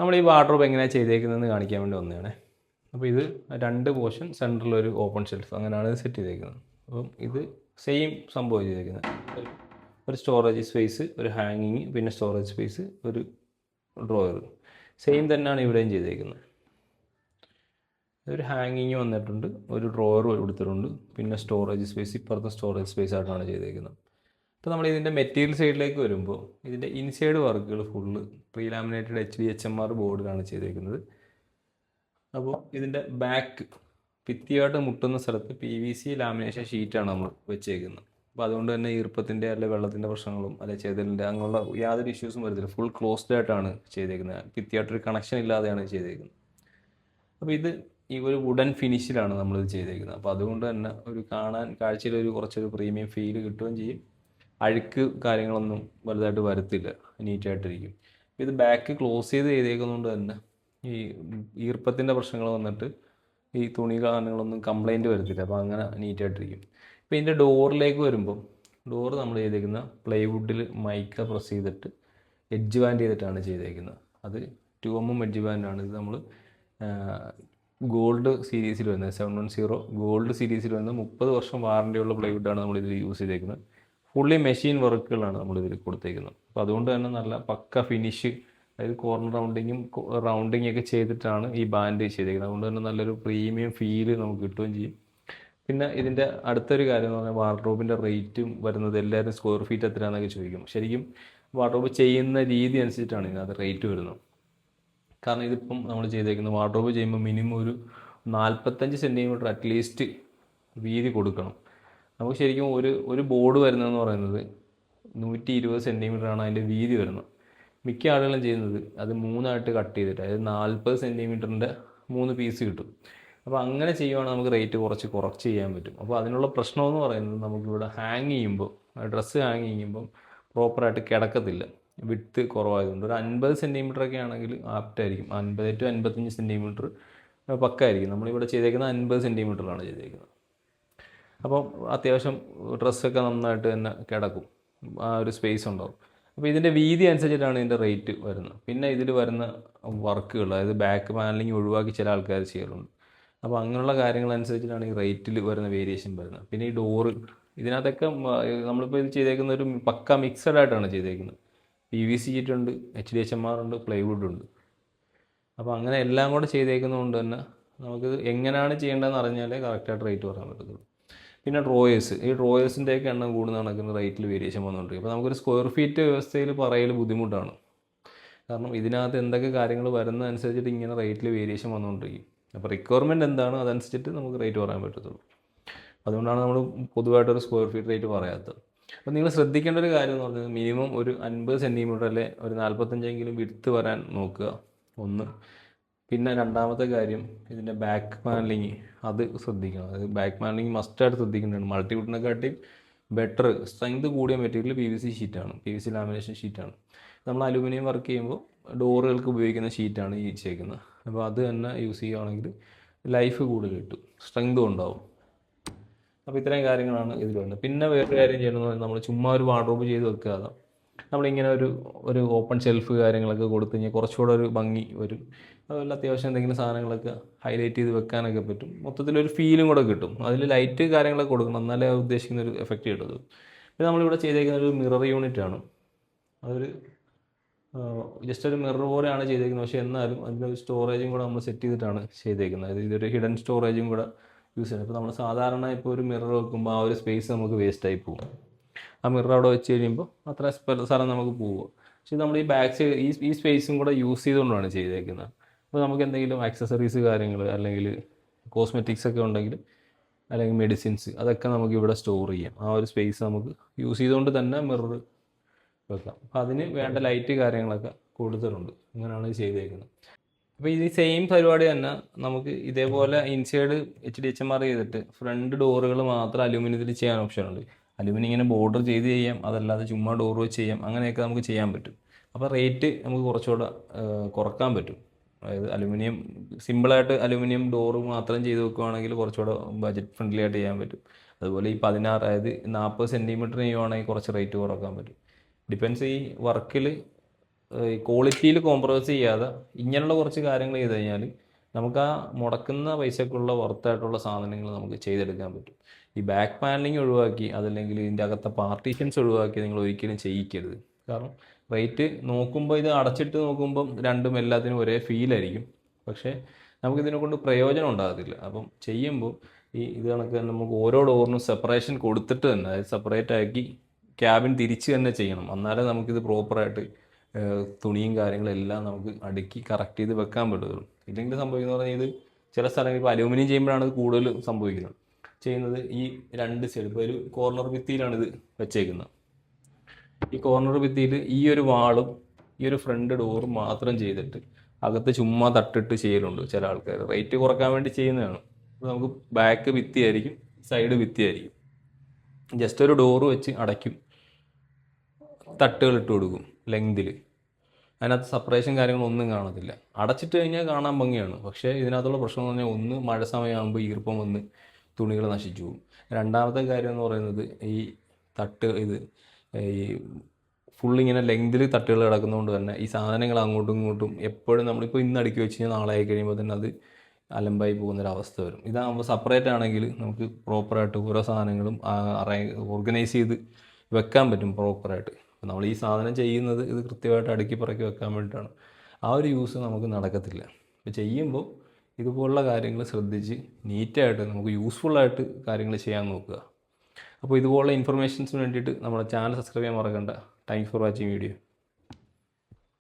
നമ്മൾ ഈ വാർഡ്രോബ് എങ്ങനെയാണ് ചെയ്തേക്കുന്നതെന്ന് കാണിക്കാൻ വേണ്ടി വന്നതാണ്. അപ്പോൾ ഇത് രണ്ട് പോർഷൻ സെന്ററിൽ ഒരു ഓപ്പൺ ഷെൽഫ് അങ്ങനെയാണ് ഇത് സെറ്റ് ചെയ്തേക്കുന്നത്. അപ്പം ഇത് സെയിം സംഭവം ചെയ്തേക്കുന്നത്. ഒരു- ഒരു സ്റ്റോറേജ് സ്പേസ് ഒരു ഹാങ്ങിങ് പിന്നെ സ്റ്റോറേജ് സ്പേസ് ഒരു ഡ്രോയർ സെയിം തന്നെയാണ് ഇവിടെയും ചെയ്തേക്കുന്നത്. ഒരു ഹാങ്ങിങ് വന്നിട്ടുണ്ട് ഒരു ഡ്രോയർ കൊടുത്തിട്ടുണ്ട് പിന്നെ സ്റ്റോറേജ് സ്പേസ് ഇപ്പുറത്തെ സ്റ്റോറേജ് സ്പേസ് ആയിട്ടാണ് ചെയ്തേക്കുന്നത്. അപ്പോൾ നമ്മൾ ഇതിന്റെ മെറ്റീരിയൽ സൈഡിലേക്ക് വരുമ്പോൾ ഇതിന്റെ ഇൻസൈഡ് വർക്കുകൾ full prelaminated H D H M R ബോർഡിലാണ് ചെയ്തേക്കുന്നത്. അപ്പോൾ ഇതിന്റെ ബാക്ക് ഭിത്തിയായിട്ട് മുട്ടുന്ന സ്ഥലത്ത് പി വി സി ലാമിനേഷൻ ഷീറ്റാണ് നമ്മൾ വെച്ചേക്കുന്നത്. അപ്പോൾ അതുകൊണ്ട് തന്നെ ഈർപ്പത്തിന്റെ അല്ലെ വെള്ളത്തിന്റെ പ്രശ്നങ്ങളും അല്ലെ ചെയ്തലിന്റെ അങ്ങനെയുള്ള യാതൊരു ഇഷ്യൂസും വരുന്നില്ല ഫുൾ ക്ലോസ്ഡ് ആയിട്ടാണ് ചെയ്തേക്കുന്നത്. ഭിത്തിയായിട്ടൊരു കണക്ഷൻ ഇല്ലാതെയാണ് ചെയ്തേക്കുന്നത്. അപ്പോൾ ഇത് ഈ ഒരു വുഡൻ ഫിനിഷിലാണ് നമ്മളിത് ചെയ്തേക്കുന്നത്. അപ്പോൾ അതുകൊണ്ട് തന്നെ ഒരു കാണാൻ കാഴ്ചയിൽ ഒരു കുറച്ചൊരു പ്രീമിയം ഫീൽ കിട്ടുകയും ചെയ്യും. അഴുക്ക് കാര്യങ്ങളൊന്നും വലുതായിട്ട് വരത്തില്ല. നീറ്റായിട്ടിരിക്കും. ഇത് ബാക്ക് ക്ലോസ് ചെയ്ത് ചെയ്തേക്കുന്നതുകൊണ്ട് തന്നെ ഈ ഈർപ്പത്തിന്റെ പ്രശ്നങ്ങൾ വന്നിട്ട് ഈ തുണി കാരണങ്ങളൊന്നും കംപ്ലൈന്റ് വരത്തില്ല. അപ്പോൾ അങ്ങനെ നീറ്റായിട്ടിരിക്കും. ഇപ്പോൾ ഇതിന്റെ ഡോറിലേക്ക് വരുമ്പം ഡോർ നമ്മൾ ചെയ്തേക്കുന്ന പ്ലൈവുഡിൽ മൈക്ക പ്രസ് ചെയ്തിട്ട് എഡ്ജ് ബാൻഡ് ചെയ്തിട്ടാണ് ചെയ്തേക്കുന്നത്. അത് ടു എം എം എഡ്ജ് ബാൻഡാണ് ഇത് നമ്മൾ ഗോൾഡ് സീരീസിൽ വരുന്നത്. സെവൻ വൺ സീറോ ഗോൾഡ് സീരീസിൽ വരുന്നത് മുപ്പത് വർഷം വാറണ്ടിയുള്ള പ്ലൈവുഡാണ് നമ്മൾ ഇതിൽ യൂസ് ചെയ്തേക്കുന്നത്. ഫുള്ളി മെഷീൻ വർക്കുകളാണ് നമ്മൾ ഇതിൽ കൊടുത്തേക്കുന്നത്. അപ്പോൾ അതുകൊണ്ട് തന്നെ നല്ല പക്ക ഫിനിഷ് അതായത് കോർണർ റൗണ്ടിങ്ങും റൗണ്ടിങ്ങും ഒക്കെ ചെയ്തിട്ടാണ് ഈ ബാൻഡ് ചെയ്തേക്കുന്നത്. അതുകൊണ്ട് തന്നെ നല്ലൊരു പ്രീമിയം ഫീൽ നമുക്ക് കിട്ടുകയും ചെയ്യും. പിന്നെ ഇതിന്റെ അടുത്തൊരു കാര്യം എന്ന് പറഞ്ഞാൽ വാർഡ്രോബിന്റെ റേറ്റും വരുന്നത് എല്ലാവരും സ്ക്വയർ ഫീറ്റ് എത്രയാണെന്നൊക്കെ ചോദിക്കും. ശരിക്കും വാർഡ്രോബ് ചെയ്യുന്ന രീതി അനുസരിച്ചിട്ടാണ് ഇതിനകത്ത് റേറ്റ് വരുന്നത്. കാരണം ഇതിപ്പം നമ്മൾ ചെയ്തേക്കുന്നത് വാർഡ്രോബ് ചെയ്യുമ്പോൾ മിനിമം ഒരു നാൽപ്പത്തഞ്ച് സെന്റിമീറ്റർ അറ്റ്ലീസ്റ്റ് വീതി കൊടുക്കണം. നമുക്ക് ശരിക്കും ഒരു ഒരു ബോർഡ് വരുന്നതെന്ന് പറയുന്നത് നൂറ്റി ഇരുപത് സെന്റിമീറ്ററാണ് അതിന്റെ വീതി വരുന്നത്. മിക്ക ആളുകളും ചെയ്യുന്നത് അത് മൂന്നായിട്ട് കട്ട് ചെയ്തിട്ട് അതായത് നാൽപ്പത് സെന്റിമീറ്ററിന്റെ മൂന്ന് പീസ് കിട്ടും. അപ്പോൾ അങ്ങനെ ചെയ്യുവാണെങ്കിൽ നമുക്ക് റേറ്റ് കുറച്ച് കുറച്ച് ചെയ്യാൻ പറ്റും. അപ്പോൾ അതിനുള്ള പ്രശ്നമെന്ന് പറയുന്നത് നമുക്കിവിടെ ഹാങ് ചെയ്യുമ്പോൾ ഡ്രസ്സ് ഹാങ് ചെയ്യുമ്പം പ്രോപ്പറായിട്ട് കിടക്കത്തില്ല. വിട്ട് കുറവായതുകൊണ്ട് ഒരു അൻപത് സെന്റിമീറ്റർ ഒക്കെ ആണെങ്കിൽ ആപ്റ്റായിരിക്കും അൻപത് ടു അൻപത്തഞ്ച് സെന്റിമീറ്റർ പക്കായിരിക്കും. നമ്മളിവിടെ ചെയ്തേക്കുന്നത് അൻപത് സെന്റിമീറ്ററിലാണ് ചെയ്തേക്കുന്നത്. അപ്പം അത്യാവശ്യം ഡ്രസ്സൊക്കെ നന്നായിട്ട് തന്നെ കിടക്കും. ആ ഒരു സ്പേസ് ഉണ്ടാവും. അപ്പോൾ ഇതിന്റെ വീതി അനുസരിച്ചിട്ടാണ് ഇതിന്റെ റേറ്റ് വരുന്നത്. പിന്നെ ഇതിൽ വരുന്ന വർക്കുകൾ അതായത് ബാക്ക് പാനലിങ് ഒഴിവാക്കി ചില ആൾക്കാർ ചെയ്യാറുണ്ട് അപ്പോൾ അങ്ങനെയുള്ള കാര്യങ്ങൾ അനുസരിച്ചിട്ടാണ് ഈ റേറ്റിൽ വരുന്ന വേരിയേഷൻ വരുന്നത്. പിന്നെ ഈ ഡോറ് ഇതിനകത്തൊക്കെ നമ്മളിപ്പോൾ ഇത് ചെയ്തേക്കുന്ന ഒരു പക്ക മിക്സഡ് ആയിട്ടാണ് ചെയ്തേക്കുന്നത്. പി വി സി ഉണ്ട് H D H M R ഉണ്ട് പ്ലൈവുഡ് ഉണ്ട്. അപ്പോൾ അങ്ങനെ എല്ലാം കൂടെ ചെയ്തേക്കുന്നതുകൊണ്ട് തന്നെ നമുക്കിത് എങ്ങനെയാണ് ചെയ്യേണ്ടതെന്ന് അറിഞ്ഞാലേ കറക്റ്റായിട്ട് റേറ്റ് പറയാൻ പറ്റത്തുള്ളൂ. പിന്നെ ഡ്രോയേഴ്സ് ഈ ഡ്രോയേഴ്സിന്റെയൊക്കെ എണ്ണം കൂടുന്ന നടക്കുന്ന റേറ്റിൽ വേരിയേഷൻ വന്നുകൊണ്ടിരിക്കും അപ്പോൾ നമുക്കൊരു സ്ക്വയർ ഫീറ്റ് വ്യവസ്ഥയിൽ പറയൽ ബുദ്ധിമുട്ടാണ്. കാരണം ഇതിനകത്ത് എന്തൊക്കെ കാര്യങ്ങൾ വരുന്ന അനുസരിച്ചിട്ട് ഇങ്ങനെ റേറ്റിൽ വേരിയേഷൻ വന്നുകൊണ്ടിരിക്കും അപ്പോൾ റിക്വയർമെന്റ് എന്താണ് അതനുസരിച്ചിട്ട് നമുക്ക് റേറ്റ് പറയാൻ പറ്റത്തുള്ളൂ. അതുകൊണ്ടാണ് നമ്മൾ പൊതുവായിട്ടൊരു സ്ക്വയർ ഫീറ്റ് റേറ്റ് പറയാത്തത്. അപ്പോൾ നിങ്ങൾ ശ്രദ്ധിക്കേണ്ട ഒരു കാര്യം എന്ന് പറഞ്ഞാൽ മിനിമം ഒരു അൻപത് സെന്റിമീറ്റർ അല്ലെ ഒരു നാൽപ്പത്തഞ്ചെങ്കിലും വിടുത്ത് വരാൻ നോക്കുക. ഒന്ന്. പിന്നെ രണ്ടാമത്തെ കാര്യം ഇതിന്റെ ബാക്ക് പാനലിങ് അത് ശ്രദ്ധിക്കണം. അതായത് ബാക്ക് പാനലിങ് മസ്റ്റായിട്ട് ശ്രദ്ധിക്കേണ്ടതാണ്. മൾട്ടിവുഡിനെക്കാട്ടിയും ബെറ്റർ സ്ട്രെങ്ത് കൂടിയ മെറ്റീരിയൽ പി വി സി ഷീറ്റാണ് പി വി സി ലാമിനേഷൻ ഷീറ്റാണ് നമ്മൾ അലുമിനിയം വർക്ക് ചെയ്യുമ്പോൾ ഡോറുകൾക്ക് ഉപയോഗിക്കുന്ന ഷീറ്റാണ് ഈ ചേക്കുന്നത് അപ്പോൾ അത് തന്നെ യൂസ് ചെയ്യുകയാണെങ്കിൽ ലൈഫ് കൂടുതൽ കിട്ടും. സ്ട്രെങ്തും ഉണ്ടാവും. അപ്പോൾ ഇത്രയും കാര്യങ്ങളാണ് വരുന്നത് പിന്നെ വേറൊരു കാര്യം ചെയ്യണമെന്ന് പറഞ്ഞാൽ നമ്മൾ ചുമ്മാ ഒരു വാർഡ്രോബ് ചെയ്ത് വെക്കാതെ നമ്മളിങ്ങനെ ഒരു ഒരു ഓപ്പൺ ഷെൽഫ് കാര്യങ്ങളൊക്കെ കൊടുത്തു കഴിഞ്ഞാൽ കുറച്ചുകൂടെ ഒരു ഭംഗി ഒരു അതുപോലെ അത്യാവശ്യം എന്തെങ്കിലും സാധനങ്ങളൊക്കെ ഹൈലൈറ്റ് ചെയ്ത് വെക്കാനൊക്കെ പറ്റും. മൊത്തത്തിലൊരു ഫീലും കൂടെ കിട്ടും. അതിൽ ലൈറ്റ് കാര്യങ്ങളൊക്കെ കൊടുക്കണം. എന്നാലേ ഉദ്ദേശിക്കുന്ന ഒരു എഫക്റ്റ് കിട്ടുള്ളൂ പിന്നെ നമ്മളിവിടെ ചെയ്തേക്കുന്ന ഒരു മിറർ യൂണിറ്റ് ആണ്. അതൊരു ജസ്റ്റ് ഒരു മിറർ പോലെയാണ് ചെയ്തേക്കുന്നത്. പക്ഷേ എന്നാലും അതിനൊരു സ്റ്റോറേജും കൂടെ നമ്മൾ സെറ്റ് ചെയ്തിട്ടാണ് ചെയ്തേക്കുന്നത്. അതായത് ഇതൊരു ഹിഡൻ സ്റ്റോറേജും കൂടെ യൂസ് ചെയ്യണം ഇപ്പോൾ നമ്മൾ സാധാരണ ഇപ്പോൾ ഒരു മിറർ വെക്കുമ്പോൾ ആ ഒരു സ്പേസ് നമുക്ക് വേസ്റ്റായി പോകും. ആ മിറർ അവിടെ വെച്ച് കഴിയുമ്പോൾ അത്ര സ്ഥലം നമുക്ക് പോവുക. പക്ഷേ നമ്മൾ ഈ ബാക്ക് സൈഡ് ഈ ഈ സ്പേസും കൂടെ യൂസ് ചെയ്തുകൊണ്ടാണ് ചെയ്തേക്കുന്നത്. അപ്പോൾ നമുക്ക് എന്തെങ്കിലും ആക്സസറീസ് കാര്യങ്ങൾ അല്ലെങ്കിൽ കോസ്മെറ്റിക്സ് ഒക്കെ ഉണ്ടെങ്കിൽ അല്ലെങ്കിൽ മെഡിസിൻസ് അതൊക്കെ നമുക്ക് ഇവിടെ സ്റ്റോർ ചെയ്യാം. ആ ഒരു സ്പേസ് നമുക്ക് യൂസ് ചെയ്തുകൊണ്ട് തന്നെ മിറർ വെക്കാം. അപ്പം അതിന് വേണ്ട ലൈറ്റ് കാര്യങ്ങളൊക്കെ കൊടുത്തിട്ടുണ്ട്. അങ്ങനെയാണ് ചെയ്തേക്കുന്നത്. അപ്പോൾ ഇത് സെയിം പരിപാടി തന്നെ നമുക്ക് ഇതേപോലെ inside H D H M R ചെയ്തിട്ട് ഫ്രണ്ട് ഡോറുകൾ മാത്രം അലൂമിനിയത്തിൽ ചെയ്യാൻ ഓപ്ഷൻ ഉണ്ട്. അലുമിനിയം ഇങ്ങനെ ബോർഡർ ചെയ്ത് ചെയ്യാം അതല്ലാതെ ചുമ്മാ ഡോർ വെച്ച് ചെയ്യാം അങ്ങനെയൊക്കെ നമുക്ക് ചെയ്യാൻ പറ്റും. അപ്പോൾ റേറ്റ് നമുക്ക് കുറച്ചുകൂടെ കുറയ്ക്കാൻ പറ്റും. അതായത് അലുമിനിയം സിമ്പിളായിട്ട് അലുമിനിയം ഡോർ മാത്രം ചെയ്ത് വെക്കുവാണെങ്കിൽ കുറച്ചുകൂടെ ബജറ്റ് ഫ്രണ്ട്ലി ആയിട്ട് ചെയ്യാൻ പറ്റും. അതുപോലെ ഈ പതിനാറ് അതായത് നാൽപ്പത് സെന്റിമീറ്റർ ചെയ്യുവാണെങ്കിൽ കുറച്ച് റേറ്റ് കുറയ്ക്കാൻ പറ്റും. ഡിപ്പെൻസ് ഈ വർക്കിൽ ക്വാളിറ്റിയിൽ കോംപ്രമൈസ് ചെയ്യാതെ ഇങ്ങനെയുള്ള കുറച്ച് കാര്യങ്ങൾ ചെയ്ത് കഴിഞ്ഞാൽ നമുക്ക് ആ മുടക്കുന്ന പൈസക്കുള്ള വർത്തായിട്ടുള്ള സാധനങ്ങൾ നമുക്ക് ചെയ്തെടുക്കാൻ പറ്റും. ഈ ബാക്ക് പാനലിങ് ഒഴിവാക്കി അതല്ലെങ്കിൽ ഇതിന്റെ അകത്തെ പാർട്ടീഷൻസ് ഒഴിവാക്കി നിങ്ങൾ ഒരിക്കലും ചെയ്യിക്കരുത്. കാരണം റേറ്റ് നോക്കുമ്പോൾ ഇത് അടച്ചിട്ട് നോക്കുമ്പം രണ്ടും എല്ലാത്തിനും ഒരേ ഫീലായിരിക്കും പക്ഷേ നമുക്കിതിനെ കൊണ്ട് പ്രയോജനം ഉണ്ടാകത്തില്ല. അപ്പം ചെയ്യുമ്പോൾ ഈ ഇത് കണക്ക് തന്നെ നമുക്ക് ഓരോ ഡോറിനും സെപ്പറേഷൻ കൊടുത്തിട്ട് തന്നെ അതായത് സെപ്പറേറ്റ് ആക്കി ക്യാബിൻ തിരിച്ച് തന്നെ ചെയ്യണം. എന്നാലേ നമുക്കിത് പ്രോപ്പറായിട്ട് തുണിയും കാര്യങ്ങളും എല്ലാം നമുക്ക് അടുക്കി കറക്റ്റ് ചെയ്ത് വെക്കാൻ പറ്റുള്ളൂ. ഇല്ലെങ്കിൽ സംഭവിക്കുന്ന പറഞ്ഞാൽ ഇത് ചില സ്ഥലങ്ങളിൽ ഇപ്പോൾ അലൂമിനിയം ചെയ്യുമ്പോഴാണ് ഇത് കൂടുതൽ സംഭവിക്കുന്നത്. ചെയ്യുന്നത് ഈ രണ്ട് സൈഡ് ഇപ്പോൾ ഒരു കോർണർ ഭിത്തിയിലാണ് ഇത് വെച്ചേക്കുന്നത്. ഈ കോർണർ ഭിത്തിയിൽ ഈ ഒരു വാളും ഈ ഒരു ഫ്രണ്ട് ഡോറും മാത്രം ചെയ്തിട്ട് അകത്ത് ചുമ്മാ തട്ടിട്ട് ചെയ്യലുണ്ട് ചില ആൾക്കാർ റേറ്റ് കുറയ്ക്കാൻ വേണ്ടി ചെയ്യുന്നതാണ്. നമുക്ക് ബാക്ക് ഭിത്തിയായിരിക്കും സൈഡ് ഭിത്തിയായിരിക്കും. ജസ്റ്റ് ഒരു ഡോറ് വെച്ച് അടയ്ക്കും. തട്ടുകൾ ഇട്ട് കൊടുക്കും. ലെങ്തിൽ. അതിനകത്ത് സെപ്പറേഷൻ കാര്യങ്ങളൊന്നും കാണത്തില്ല. അടച്ചിട്ട് കഴിഞ്ഞാൽ കാണാൻ ഭംഗിയാണ്. പക്ഷേ ഇതിനകത്തുള്ള പ്രശ്നം എന്ന് പറഞ്ഞാൽ ഒന്ന് മഴ സമയമാകുമ്പോൾ ഈർപ്പം വന്ന് തുണികൾ നശിച്ചു പോകും. രണ്ടാമത്തെ കാര്യം എന്ന് പറയുന്നത് ഈ തട്ട് ഇത് ഈ ഫുൾ ഇങ്ങനെ ലെങ്തിൽ തട്ടുകൾ കിടക്കുന്നതുകൊണ്ട് തന്നെ ഈ സാധനങ്ങൾ അങ്ങോട്ടും ഇങ്ങോട്ടും എപ്പോഴും നമ്മളിപ്പോൾ ഇന്ന് അടുക്കി വെച്ച് കഴിഞ്ഞാൽ നാളെ ആയി കഴിയുമ്പോൾ തന്നെ അത് അലമ്പായി പോകുന്നൊരവസ്ഥ വരും. ഇതാകുമ്പോൾ സെപ്പറേറ്റ് ആണെങ്കിൽ നമുക്ക് പ്രോപ്പറായിട്ട് ഓരോ സാധനങ്ങളും ഓർഗനൈസ് ചെയ്ത് വെക്കാൻ പറ്റും പ്രോപ്പറായിട്ട് നമ്മൾ ഈ സാധനം ചെയ്യുന്നത് ഇത് കൃത്യമായിട്ട് അടുക്കി പറക്കി വെക്കാൻ വേണ്ടിയിട്ടാണ്. ആ ഒരു യൂസ് നമുക്ക് നടക്കത്തില്ല. അപ്പോൾ ചെയ്യുമ്പോൾ ഇതുപോലുള്ള കാര്യങ്ങൾ ശ്രദ്ധിച്ച് നീറ്റായിട്ട് നമുക്ക് യൂസ്ഫുള്ളായിട്ട് കാര്യങ്ങൾ ചെയ്യാൻ നോക്കുക. അപ്പോൾ ഇതുപോലുള്ള ഇൻഫർമേഷൻസിന് വേണ്ടിയിട്ട് നമ്മുടെ ചാനൽ സബ്സ്ക്രൈബ് ചെയ്യാൻ മറക്കണ്ട. Thanks for watching video